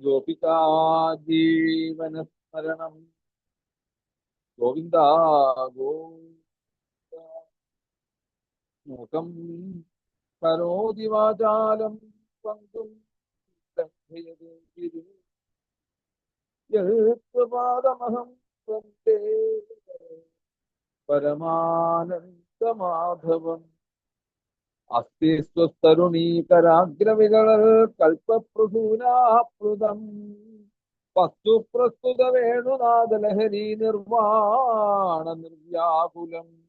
ഗോപികാജീവനസ്മരണം ഗോവിന്ദ ഗോകം കരോതി വാചാലം പങ്കും വന്ദേ പരമാനന്ദമാധവം അസ്തി സ്വസ്തരുണീകരാഗ്രവികൾ കൽപ്പപ്രസൂനാപ്ലുതം വസ്തു പ്രസ്തുത വേണുനാഥലഹരി നിർവാണ നിർവ്യാകുലം.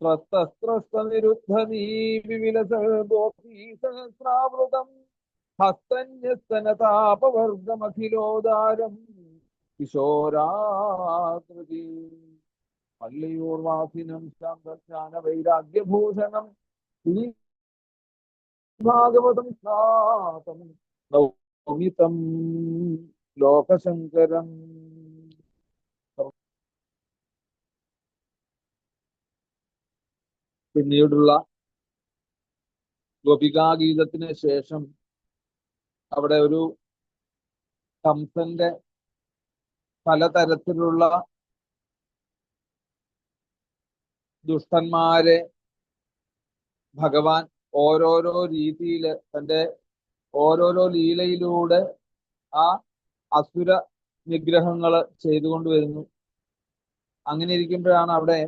സ്രസ്തസ്ത്രസ്തനിരുദ്ധനീ വിവിലസ ഗോപീ സഹസ്രാവൃതം ഹസ്തന്യസ്തനതാപവർഗമഖിലോദാരം. കിശോരാകൃതി. പള്ളിയൂർവാസിനം ശാന്തജ്ഞാന വൈരാഗ്യഭൂഷണം ഭാഗവതം ഖാതം നൗമിതം ലോകശങ്കരം. പിന്നീടുള്ള ഗോപികാഗീതത്തിന് ശേഷം അവിടെ ഒരു കംസന്റെ പലതരത്തിലുള്ള ദുഷ്ടന്മാരെ ഭഗവാൻ ഓരോരോ രീതിയിൽ തന്റെ ഓരോരോ ലീലയിലൂടെ ആ അസുര നിഗ്രഹങ്ങൾ ചെയ്തുകൊണ്ടുവരുന്നു അങ്ങനെ ഇരിക്കുമ്പോഴാണ് അവിടെ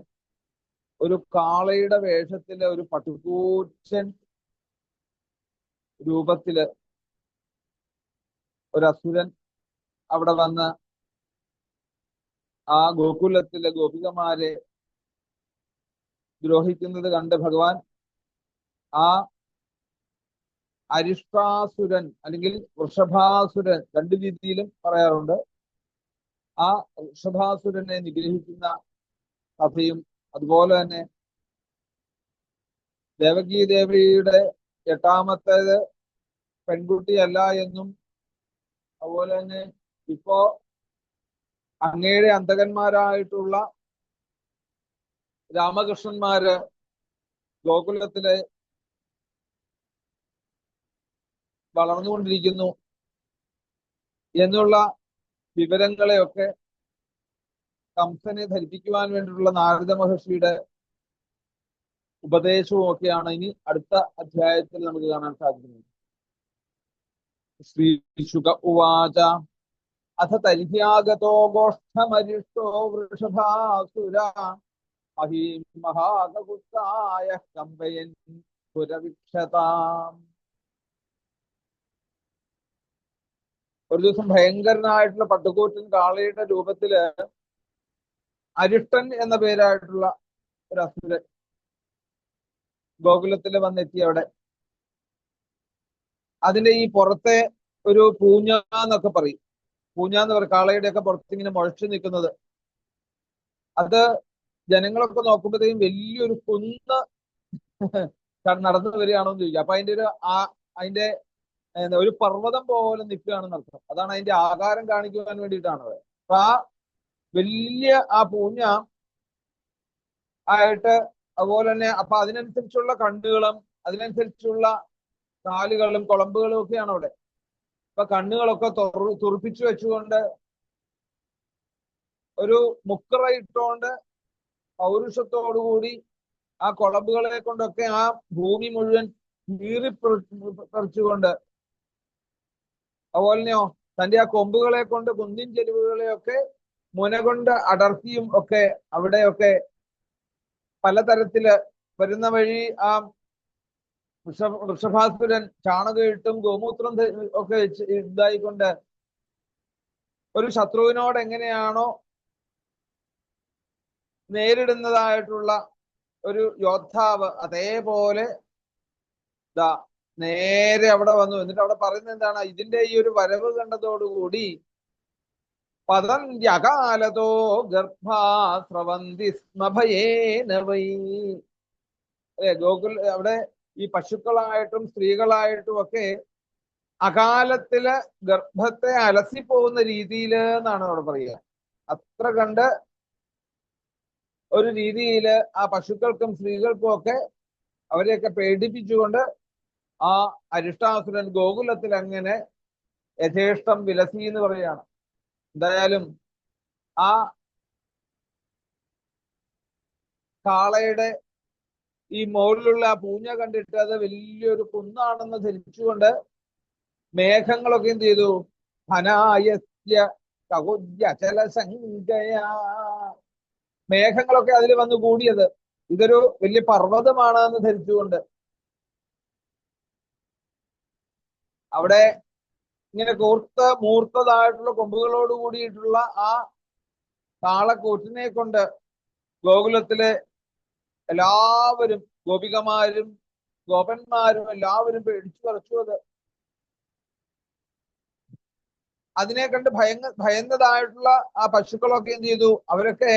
ഒരു കാളയുടെ വേഷത്തിലെ ഒരു പട്ടുപൂച്ചൻ രൂപത്തിൽ ഒരു അസുരൻ അവിടെ വന്ന് ആ ഗോകുലത്തിലെ ഗോപികമാരെ ദ്രോഹിക്കുന്നത് കണ്ട് ഭഗവാൻ ആ അരിഷ്ടാസുരൻ അല്ലെങ്കിൽ വൃഷഭാസുരൻ രണ്ടു രീതിയിലും പറയാറുണ്ട്. ആ വൃഷഭാസുരനെ നിഗ്രഹിക്കുന്ന കഥയും അതുപോലെ തന്നെ ദേവകീ ദേവിയുടെ എട്ടാമത്തേത് പെൺകുട്ടിയല്ല എന്നും അതുപോലെ തന്നെ ഇപ്പോ അങ്ങയുടെ അന്തകന്മാരായിട്ടുള്ള രാമകൃഷ്ണന്മാര് ഗോകുലത്തിലെ വളർന്നുകൊണ്ടിരിക്കുന്നു എന്നുള്ള വിവരങ്ങളെയൊക്കെ കംസനെ ധരിപ്പിക്കുവാൻ വേണ്ടിയിട്ടുള്ള നാരദ മഹർഷിയുടെ ഉപദേശവും ഒക്കെയാണ് ഇനി അടുത്ത അധ്യായത്തിൽ നമുക്ക് കാണാൻ സാധിക്കുന്നത്. ശ്രീശുക ഉവാച അഥ തരിഹ്യാഗതോ ഗോഷ്ഠമരിഷ്ടോ വൃഷഭാസുര മഹീം മഹാകുസ്തായ കമ്പയൻ പുരവിക്ഷതാം. ഒരു ദിവസം ഭയങ്കരനായിട്ടുള്ള പട്ടുകൂറ്റൻ കാളയുടെ രൂപത്തിൽ അരിഷ്ടൻ എന്ന പേരായിട്ടുള്ള ഒരു അസുരൻ ഗോകുലത്തിൽ വന്നെത്തി അവിടെ. അതിന്റെ ഈ പുറത്തെ ഒരു പൂഞ്ഞ എന്നൊക്കെ പറയും. പൂഞ്ഞ എന്ന് പറയും കാളയുടെ ഒക്കെ പുറത്ത് ഇങ്ങനെ മുഴച്ചു നിൽക്കുന്നത്. അത് ജനങ്ങളൊക്കെ നോക്കുമ്പോഴത്തേക്കും വലിയൊരു കുന്ന് നടന്നു വരികയാണോ എന്ന് ചോദിക്കുക അപ്പൊ അതിന്റെ ഒരു ആ അതിന്റെ ഒരു പർവതം പോലെ നിൽക്കുകയാണെന്ന് അർത്ഥം. അതാണ് അതിന്റെ ആകാരം കാണിക്കുവാൻ വേണ്ടിയിട്ടാണ് അപ്പൊ ആ വലിയ ആ പൂഞ്ഞ ആയിട്ട് അതുപോലെ തന്നെ അപ്പൊ അതിനനുസരിച്ചുള്ള കണ്ണുകളും അതിനനുസരിച്ചുള്ള കാലുകളും കുളമ്പുകളും ഒക്കെയാണ് അവിടെ. അപ്പൊ കണ്ണുകളൊക്കെ തുറ തുറപ്പിച്ചു വെച്ചുകൊണ്ട് ഒരു മുക്കറ ഇട്ടുകൊണ്ട് പൗരുഷത്തോടുകൂടി ആ കുളമ്പുകളെ കൊണ്ടൊക്കെ ആ ഭൂമി മുഴുവൻ കീറി പറിച്ചുകൊണ്ട് അതുപോലെ തന്നെയോ തന്റെ ആ കൊമ്പുകളെ കൊണ്ട് കുന്നിൻ ചെരുവുകളെയൊക്കെ മുന കൊണ്ട് അടർത്തിയും ഒക്കെ അവിടെയൊക്കെ പലതരത്തിൽ വരുന്ന വഴി ആ വൃഷ വൃഷഭാസുരൻ ചാണകയിട്ടും ഗോമൂത്രം ഒക്കെ ഇതായിക്കൊണ്ട് ഒരു ശത്രുവിനോട് എങ്ങനെയാണോ നേരിടുന്നതായിട്ടുള്ള ഒരു യോദ്ധാവ് അതേപോലെ ദാ നേരെ അവിടെ വന്നു. എന്നിട്ട് അവിടെ പറയുന്നത് എന്താണ്? ഇതിന്റെ ഈ ഒരു വരവ് കണ്ടതോടുകൂടി പദം യകാലതോ ഗർഭാസ്രവന്തി വൈ അല്ലെ? ഗോകുൽ അവിടെ ഈ പശുക്കളായിട്ടും സ്ത്രീകളായിട്ടും ഒക്കെ അകാലത്തിൽ ഗർഭത്തെ അലസിപ്പോകുന്ന രീതിയിൽ എന്നാണ് അവിടെ പറയുക. അത്ര കണ്ട് ഒരു രീതിയിൽ ആ പശുക്കൾക്കും സ്ത്രീകൾക്കും ഒക്കെ അവരെയൊക്കെ പേടിപ്പിച്ചുകൊണ്ട് ആ അരിഷ്ടാസുരൻ ഗോകുലത്തിൽ അങ്ങനെ യഥേഷ്ടം വിലസി എന്ന് പറയാണ് എന്തായാലും ആ കാളയുടെ ഈ മുകളിലുള്ള ആ പൂഞ്ഞ കണ്ടിട്ട് അത് വലിയൊരു കുന്നാണെന്ന് ധരിച്ചുകൊണ്ട് മേഘങ്ങളൊക്കെ എന്ത് ചെയ്തു? ധനായസ്യ മേഘങ്ങളൊക്കെ അതിൽ വന്നു കൂടിയത്. ഇതൊരു വലിയ പർവതമാണ് എന്ന് ധരിച്ചുകൊണ്ട് അവിടെ ഇങ്ങനെ കൂർത്ത മൂർത്തതായിട്ടുള്ള കൊമ്പുകളോട് കൂടിയിട്ടുള്ള ആ താളക്കൂറ്റിനെ കൊണ്ട് ഗോകുലത്തിലെ എല്ലാവരും ഗോപികമാരും ഗോപന്മാരും എല്ലാവരും പേടിച്ചു പറിച്ചു അത്. അതിനെ കണ്ട് ഭയങ്ങ ഭയന്നതായിട്ടുള്ള ആ പശുക്കളൊക്കെ എന്ത് ചെയ്തു? അവരൊക്കെ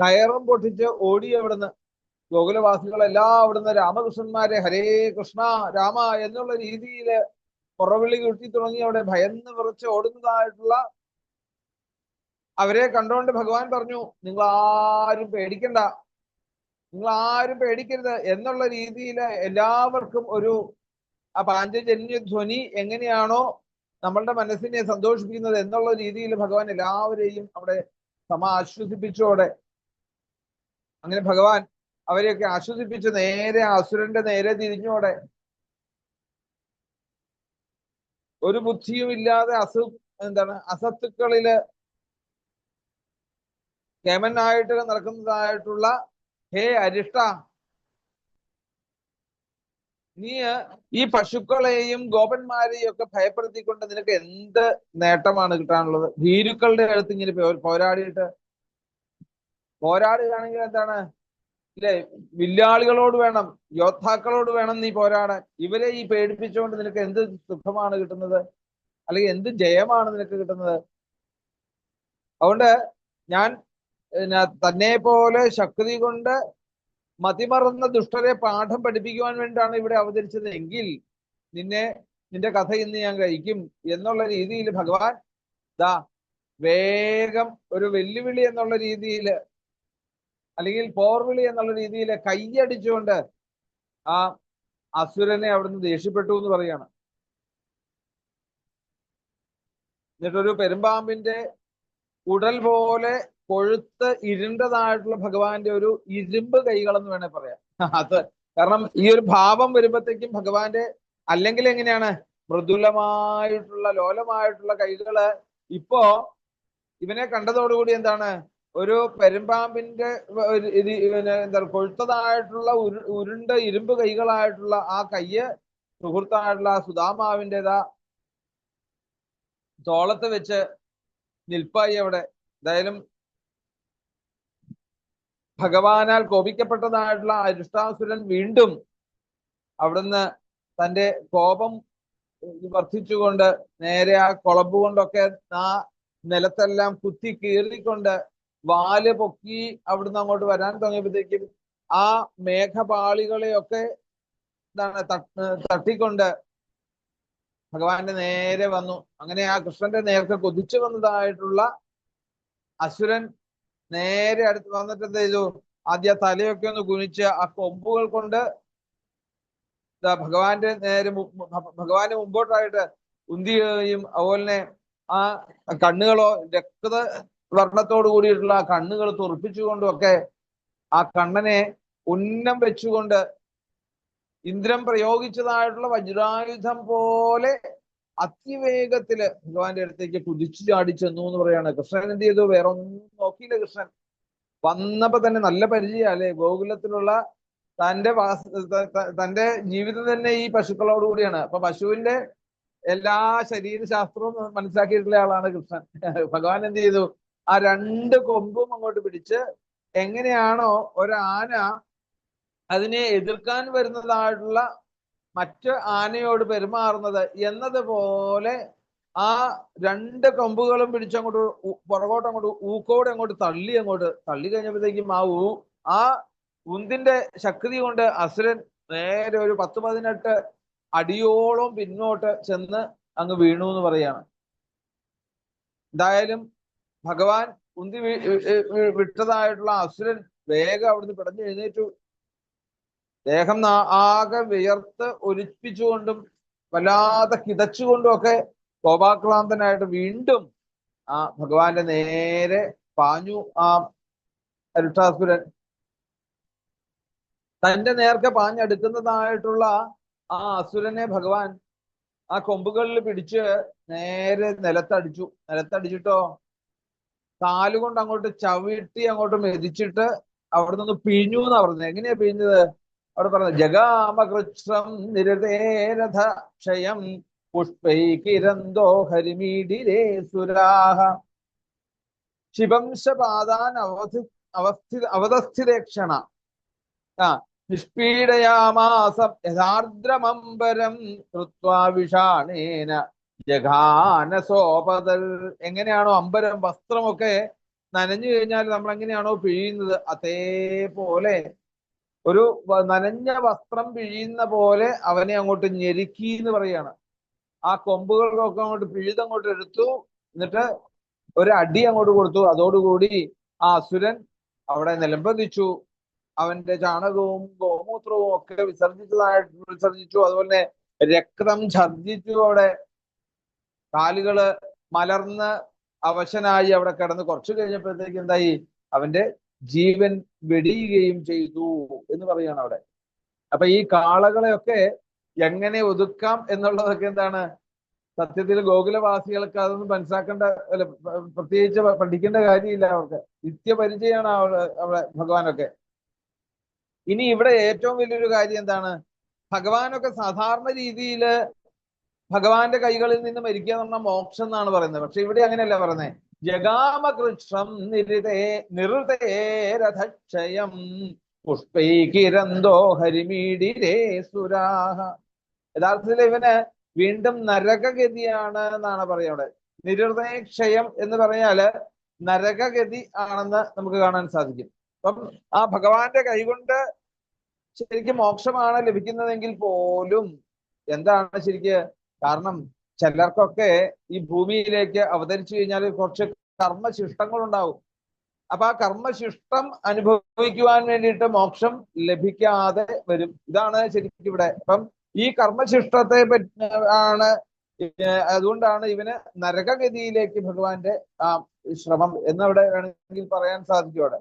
കയറും പൊട്ടിച്ച് ഓടി അവിടുന്ന്. ഗോകുലവാസികളെല്ലാം അവിടുന്ന് രാമകൃഷ്ണന്മാരെ ഹരേ കൃഷ്ണ രാമ എന്നുള്ള രീതിയിൽ പുറവിളി കിട്ടി തുടങ്ങി അവിടെ ഭയന്ന് വിറച്ച് ഓടുന്നതായിട്ടുള്ള അവരെ കണ്ടുകൊണ്ട് ഭഗവാൻ പറഞ്ഞു നിങ്ങൾ ആരും പേടിക്കണ്ട. നിങ്ങൾ ആരും പേടിക്കരുത്. എന്നുള്ള രീതിയിൽ എല്ലാവർക്കും ഒരു ആ പാഞ്ചജന്യ ധ്വനി എങ്ങനെയാണോ നമ്മളുടെ മനസ്സിനെ സന്തോഷിപ്പിക്കുന്നത് എന്നുള്ള രീതിയിൽ ഭഗവാൻ എല്ലാവരെയും അവിടെ സമ ആശ്വസിപ്പിച്ചോടെ അങ്ങനെ ഭഗവാൻ അവരെയൊക്കെ ആശ്വസിപ്പിച്ച് നേരെ അസുരന്റെ നേരെ തിരിഞ്ഞോടെ ഒരു ബുദ്ധിയും ഇല്ലാതെ അസു എന്താണ് അസത്തുക്കളിൽ കേമനായിട്ട് നടക്കുന്നതായിട്ടുള്ള ഹേ അരിഷ്ട നീ ഈ പശുക്കളെയും ഗോപന്മാരെയും ഒക്കെ ഭയപ്പെടുത്തിക്കൊണ്ട് നിനക്ക് എന്ത് നേട്ടമാണ് കിട്ടാനുള്ളത്? ഭീരുക്കളുടെ അടുത്ത് ഇങ്ങനെ പോരാടിയിട്ട് പോരാടുകയാണെങ്കിൽ എന്താണ്? ഇല്ലേ? വില്ലാളികളോട് വേണം യോദ്ധാക്കളോട് വേണം നീ പോരാടാൻ. ഇവരെ ഈ പേടിപ്പിച്ചുകൊണ്ട് നിനക്ക് എന്ത് സുഖമാണ് കിട്ടുന്നത്? അല്ലെങ്കിൽ എന്ത് ജയമാണ് നിനക്ക് കിട്ടുന്നത്? അതുകൊണ്ട് ഞാൻ തന്നെ പോലെ ശക്തി കൊണ്ട് മതിമറന്ന ദുഷ്ടരെ പാഠം പഠിപ്പിക്കുവാൻ വേണ്ടിയാണ് ഇവിടെ അവതരിച്ചത്. എങ്കിൽ നിന്നെ നിന്റെ കഥ ഇന്ന് ഞാൻ കഴിക്കും എന്നുള്ള രീതിയിൽ ഭഗവാൻ ദാ വേഗം ഒരു വെല്ലുവിളി എന്നുള്ള രീതിയിൽ അല്ലെങ്കിൽ പോർവിളി എന്നുള്ള രീതിയിൽ കൈയടിച്ചുകൊണ്ട് ആ അസുരനെ അവിടുന്ന് ദേഷ്യപ്പെട്ടു എന്ന് പറയാണ്. എന്നിട്ടൊരു പെരുമ്പാമ്പിന്റെ ഉടൽ പോലെ കൊഴുത്ത് ഇരുണ്ടതായിട്ടുള്ള ഭഗവാന്റെ ഒരു ഇരുമ്പ് കൈകളെന്ന് വേണേ പറയാം. അത് കാരണം ഈ ഒരു ഭാവം വരുമ്പോഴത്തേക്കും ഭഗവാന്റെ അല്ലെങ്കിൽ എങ്ങനെയാണ്? മൃദുലമായിട്ടുള്ള ലോലമായിട്ടുള്ള കൈകൾ ഇപ്പോ ഇവനെ കണ്ടതോടുകൂടി എന്താണ്? ഒരു പെരുമ്പാമ്പിന്റെ എന്താ കൊഴുത്തതായിട്ടുള്ള ഉരുണ്ട ഇരുമ്പ് കൈകളായിട്ടുള്ള ആ കയ്യ് സുഹൃത്തായിട്ടുള്ള സുധാമാവിന്റെതാ തോളത്ത് വെച്ച് നിൽപ്പായി അവിടെ. എന്തായാലും ഭഗവാനാൽ കോപിക്കപ്പെട്ടതായിട്ടുള്ള അരിഷ്ടാസുരൻ വീണ്ടും അവിടുന്ന് തന്റെ കോപം വർദ്ധിച്ചുകൊണ്ട് നേരെ ആ കുളമ്പ് കൊണ്ടൊക്കെ ആ നിലത്തെല്ലാം കുത്തി കീറിക്കൊണ്ട് വാൽ പൊക്കി അവിടുന്ന് അങ്ങോട്ട് വരാൻ തുടങ്ങിയപ്പോഴത്തേക്കും ആ മേഘപാളികളെയൊക്കെ എന്താണ് തട്ടിക്കൊണ്ട് ഭഗവാന്റെ നേരെ വന്നു. അങ്ങനെ ആ കൃഷ്ണന്റെ നേർക്ക് കൊതിച്ചു വന്നതായിട്ടുള്ള അസുരൻ നേരെ അടുത്ത് വന്നിട്ട് എന്ത് ചെയ്തു? ആദ്യ തലയൊക്കെ ഒന്ന് കുനിച്ച് ആ കൊമ്പുകൾ കൊണ്ട് ഭഗവാന്റെ നേരെ ഭഗവാന്റെ മുമ്പോട്ടായിട്ട് ഉന്തിയും അതുപോലെ ആ കണ്ണുകളോ രക്ത വർണത്തോട് കൂടിയിട്ടുള്ള ആ കണ്ണുകൾ തുറപ്പിച്ചുകൊണ്ടും ഒക്കെ ആ കണ്ണനെ ഉന്നം വെച്ചുകൊണ്ട് ഇന്ദ്രൻ പ്രയോഗിച്ചതായിട്ടുള്ള വജ്രായുധം പോലെ അതിവേഗത്തിൽ ഭഗവാന്റെ അടുത്തേക്ക് കുതിച്ചു ചാടി ചെന്നു എന്ന് പറയാണ്. കൃഷ്ണൻ എന്ത് ചെയ്തു? വേറെ ഒന്നും നോക്കിയില്ല കൃഷ്ണൻ. വന്നപ്പോ തന്നെ നല്ല പരിചയ അല്ലെ? ഗോകുലത്തിലുള്ള തന്റെ വാസ തന്റെ ജീവിതം തന്നെ ഈ പശുക്കളോട് കൂടിയാണ്. അപ്പൊ പശുവിന്റെ എല്ലാ ശരീരശാസ്ത്രവും മനസ്സിലാക്കിയിട്ടുള്ള ആളാണ് കൃഷ്ണൻ. ഭഗവാൻ എന്ത് ചെയ്തു? ആ രണ്ട് കൊമ്പും അങ്ങോട്ട് പിടിച്ച് എങ്ങനെയാണോ ഒരാന അതിനെ എതിർക്കാൻ വരുന്നതായിട്ടുള്ള മറ്റ് ആനയോട് പെരുമാറുന്നത് എന്നതുപോലെ ആ രണ്ട് കൊമ്പുകളും പിടിച്ചങ്ങോട്ട് പുറകോട്ട് അങ്ങോട്ട് ഊക്കോട് അങ്ങോട്ട് തള്ളി അങ്ങോട്ട് തള്ളി കഴിഞ്ഞപ്പോഴത്തേക്കും ആ ഊ ആ ഉന്തിന്റെ ശക്തി കൊണ്ട് അസുരൻ നേരെ ഒരു പത്ത് പതിനെട്ട് അടിയോളം പിന്നോട്ട് ചെന്ന് അങ്ങ് വീണു എന്ന് പറയാണ്. എന്തായാലും ഭഗവാൻ വി- വിട്ടതായിട്ടുള്ള അസുരൻ വേഗം അവിടുന്ന് പിടഞ്ഞു എഴുന്നേറ്റു. ദേഹം ആകെ വിയർത്ത് ഒലിപ്പിച്ചുകൊണ്ടും വല്ലാതെ കിതച്ചുകൊണ്ടും ഒക്കെ കോപാക്രാന്തനായിട്ട് വീണ്ടും ആ ഭഗവാന്റെ നേരെ പാഞ്ഞു ആ അരുട്ടാസുരൻ. തന്റെ നേർക്ക് പാഞ്ഞെടുക്കുന്നതായിട്ടുള്ള ആ അസുരനെ ഭഗവാൻ ആ കൊമ്പുകളിൽ പിടിച്ച് നേരെ നിലത്തടിച്ചു. നിലത്തടിച്ചിട്ടോ കാലുകൊണ്ട് അങ്ങോട്ട് ചവിട്ടി അങ്ങോട്ട് മെതിച്ചിട്ട് അവിടെ നിന്ന് പിഴിഞ്ഞു എന്നാ പറഞ്ഞത്. എങ്ങനെയാ പിഴിഞ്ഞത്? അവിടെ പറഞ്ഞത് ജഗാമകൃഷ്ണം നിരതേരഥ ക്ഷയം പുഷ്പൈകിരന്തോ ഹരിമീഡിരേ സുരാഹ. ശിവംശപാദാൻ അവധി അവസ്ഥിത അവതസ്ഥിതേക്ഷണ ആ നിഷ്പീഡയാമാസം യഥാർദ്രമംബരം കൃത്വാ വിഷാണേന ജഘാനസോപതൽ എങ്ങനെയാണോ അമ്പരം വസ്ത്രമൊക്കെ നനഞ്ഞു കഴിഞ്ഞാൽ നമ്മൾ എങ്ങനെയാണോ പിഴിയുന്നത്? അതേപോലെ ഒരു നനഞ്ഞ വസ്ത്രം പിഴിയുന്ന പോലെ അവനെ അങ്ങോട്ട് ഞെരുക്കി എന്ന് പറയാണ് ആ കൊമ്പുകൾക്കൊക്കെ അങ്ങോട്ട് പിഴുതങ്ങോട്ട് എടുത്തു. എന്നിട്ട് ഒരു അടി അങ്ങോട്ട് കൊടുത്തു. അതോടുകൂടി ആ അസുരൻ അവിടെ നിലംബന്ധിച്ചു. അവന്റെ ചാണകവും ഗോമൂത്രവും ഒക്കെ വിസർജിച്ചതായിട്ട് വിസർജിച്ചു. അതുപോലെ രക്തം ഛർജിച്ചു അവിടെ. കാലുകൾ മലർന്ന് അവശനായി അവിടെ കിടന്ന് കുറച്ചു കഴിഞ്ഞപ്പോഴത്തേക്ക് എന്തായി? അവന്റെ ജീവൻ വെടിയുകയും ചെയ്തു എന്ന് പറയുകയാണ് അവിടെ. അപ്പൊ ഈ കാളകളെയൊക്കെ എങ്ങനെ ഒതുക്കാം എന്നുള്ളതൊക്കെ എന്താണ്? സത്യത്തിൽ ഗോകുലവാസികൾക്ക് അതൊന്നും മനസ്സിലാക്കേണ്ട അല്ല പ്രത്യേകിച്ച് പഠിക്കേണ്ട കാര്യമില്ല അവർക്ക്. നിത്യപരിചയമാണ് അവിടെ അവിടെ ഭഗവാനൊക്കെ. ഇനി ഇവിടെ ഏറ്റവും വലിയൊരു കാര്യം എന്താണ്? ഭഗവാനൊക്കെ സാധാരണ രീതിയിൽ ഭഗവാന്റെ കൈകളിൽ നിന്ന് മരിക്കുക എന്ന് പറഞ്ഞാൽ മോക്ഷം എന്നാണ് പറയുന്നത്. പക്ഷെ ഇവിടെ അങ്ങനെയല്ല പറയുന്നത് ജഗാമകൃഷ്ണം നിരുതേ നിറുതേ രഥക്ഷയം. പുഷ്പൈകിരന്തോ ഹരിമീഡിരേ സുരാഹ. യഥാർത്ഥത്തിൽ ഇവന് വീണ്ടും നരകഗതിയാണ് എന്നാണ് പറയുന്നത് അവിടെ. നിരുദയക്ഷയം എന്ന് പറഞ്ഞാൽ നരകഗതി ആണെന്ന് നമുക്ക് കാണാൻ സാധിക്കും. അപ്പം ആ ഭഗവാന്റെ കൈകൊണ്ട് ശരിക്കും മോക്ഷമാണ് ലഭിക്കുന്നതെങ്കിൽ പോലും എന്താണ് ശരിക്ക് കാരണം ചിലർക്കൊക്കെ ഈ ഭൂമിയിലേക്ക് അവതരിച്ചു കഴിഞ്ഞാൽ കുറച്ച് കർമ്മശിഷ്ടങ്ങൾ ഉണ്ടാവും അപ്പൊ ആ കർമ്മശിഷ്ടം അനുഭവിക്കുവാൻ വേണ്ടിയിട്ട് മോക്ഷം ലഭിക്കാതെ വരും. ഇതാണ് ശരിക്കും ഇവിടെ. അപ്പം ഈ കർമ്മശിഷ്ടത്തെ പറ്റി ആണ് അതുകൊണ്ടാണ് ഇവന് നരകഗതിയിലേക്ക് ഭഗവാന്റെ ആ ശ്രമം എന്നവിടെ വേണമെങ്കിൽ പറയാൻ സാധിക്കും അവിടെ.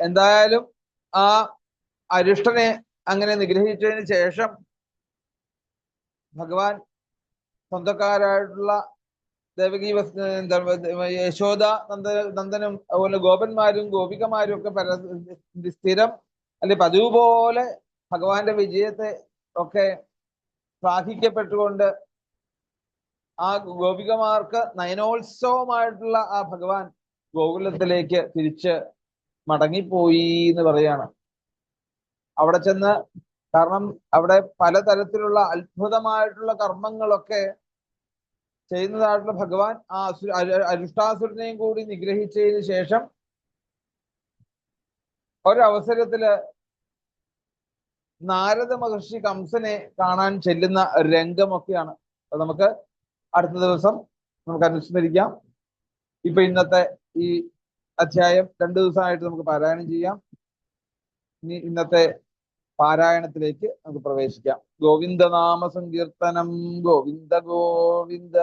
എന്തായാലും ആ അരിഷ്ടനെ അങ്ങനെ നിഗ്രഹിച്ചതിന് ശേഷം ഭഗവാൻ സ്വന്തക്കാരായിട്ടുള്ള ദേവകി യശോദ നന്ദ നന്ദനും അതുപോലെ ഗോപന്മാരും ഗോപികമാരും ഒക്കെ പര സ്ഥിരം അല്ലെ പതിവ് പോലെ ഭഗവാന്റെ വിജയത്തെ ഒക്കെ ശ്ലാഘിക്കപ്പെട്ടുകൊണ്ട് ആ ഗോപികമാർക്ക് നയനോത്സവമായിട്ടുള്ള ആ ഭഗവാൻ ഗോകുലത്തിലേക്ക് തിരിച്ച് മടങ്ങിപ്പോയി എന്ന് പറയാണ്. അവിടെ ചെന്ന് കാരണം അവിടെ പലതരത്തിലുള്ള അത്ഭുതമായിട്ടുള്ള കർമ്മങ്ങളൊക്കെ ചെയ്യുന്നതായിട്ടുള്ള ഭഗവാൻ ആ അസു അരിഷ്ടാസുരനെയും കൂടി നിഗ്രഹിച്ചതിന് ശേഷം ഒരവസരത്തിൽ നാരദ മഹർഷി കംസനെ കാണാൻ ചെല്ലുന്ന രംഗമൊക്കെയാണ്. അത് നമുക്ക് അടുത്ത ദിവസം നമുക്ക് അനുസ്മരിക്കാം. ഇപ്പൊ ഇന്നത്തെ ഈ അധ്യായം രണ്ടു ദിവസമായിട്ട് നമുക്ക് പാരായണം ചെയ്യാം. ഇനി ഇന്നത്തെ പാരായണത്തിലേക്ക് നമുക്ക് പ്രവേശിക്കാം. ഗോവിന്ദനാമ സങ്കീർത്തനം ഗോവിന്ദ ഗോവിന്ദ.